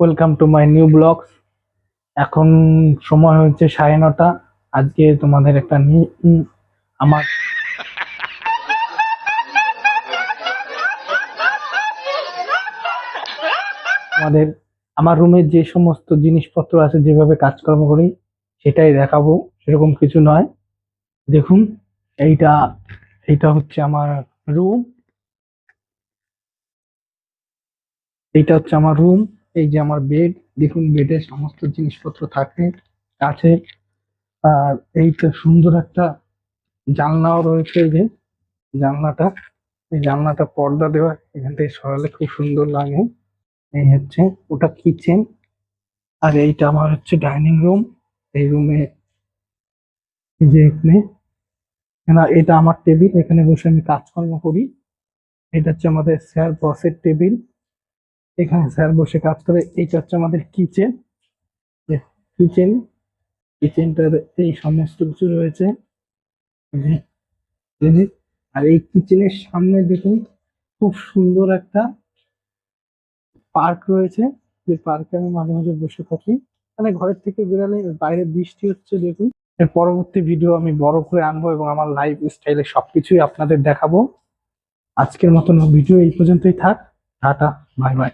Welcome to my new blog এখন সময় হচ্ছে সাড়ে নটা। আজকে তোমাদের একটা আমার আমাদের আমার রুমের যে সমস্ত জিনিসপত্র আছে, যেভাবে কাজকর্ম করি, সেটাই দেখাবো। সেরকম কিছু নয়। দেখুন, এইটা এইটা হচ্ছে আমার রুম এইটা হচ্ছে আমার রুম এই যে আমার বেড দেখুন বেডে সমস্ত জিনিসপত্র থাকে, আছে। আর এইটা সুন্দর একটা জানলাও রয়েছে যে, জানলাটা। এই জানলাটা পর্দা দেওয়া, এখান থেকে সরালে খুব সুন্দর লাগে। এই হচ্ছে, ওটা কিচেন আর এইটা আমার হচ্ছে ডাইনিং রুম এই রুমে যে এখানে এটা আমার টেবিল এখানে বসে আমি কাজকর্ম করি। এটা হচ্ছে আমাদের স্যার বসের টেবিল এখানে স্যার বসে কাজ করে। এইটা হচ্ছে আমাদের কিচেন কিচেন কিচেনটার এই সমস্ত কিছু রয়েছে। আর এই কিচেনের সামনে দেখুন, খুব সুন্দর একটা পার্ক রয়েছে। যে পার্কে আমি মাঝে মাঝে বসে থাকি। মানে ঘরের থেকে বেরোলে বাইরে বৃষ্টি হচ্ছে দেখুন। এর পরবর্তী ভিডিও আমি বড় করে আনব এবং আমার লাইফ স্টাইলে সবকিছুই আপনাদের দেখাবো। আজকের মতন ভিডিও এই পর্যন্তই থাক। Tata bye bye